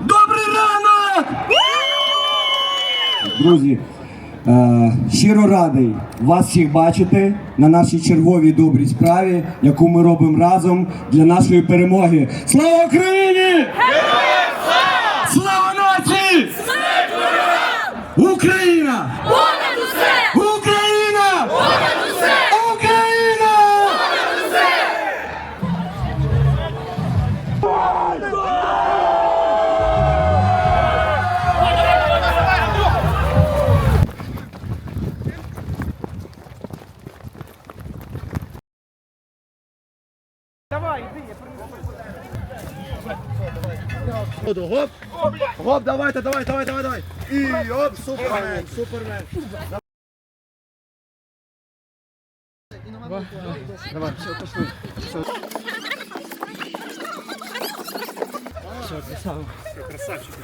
Добрий ранок! Друзі, е, щиро радий вас всіх бачити на нашій черговій добрій справі, яку ми робимо разом для нашої перемоги. Слава Україні! Слава Гоп, гоп, давайте, давай, давай, давай, давай. І оп, супермен, супермен. Давай, все, пошли. Все. Все, красава. Красавчики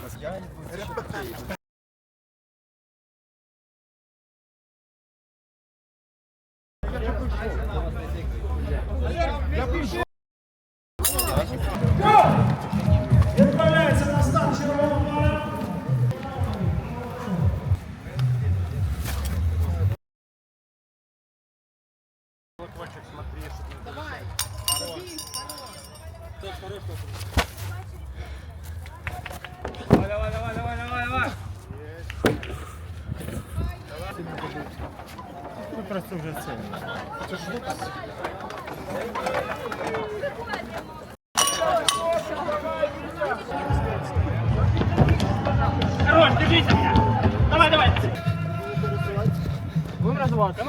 вас. Хорош, держите меня! Давай, давай! Будем развиваться.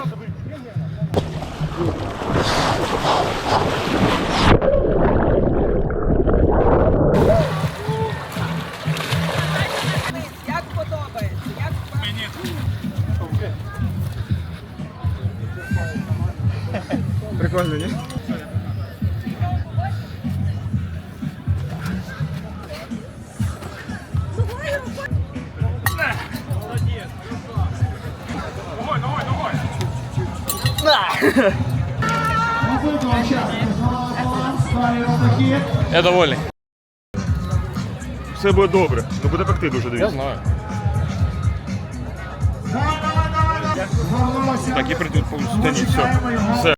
Прикольно, ні? Я довольний. Все буде добре, ну буде пекти дуже Я дивіться. знаю. Так і прийдуть по стані, все. Все.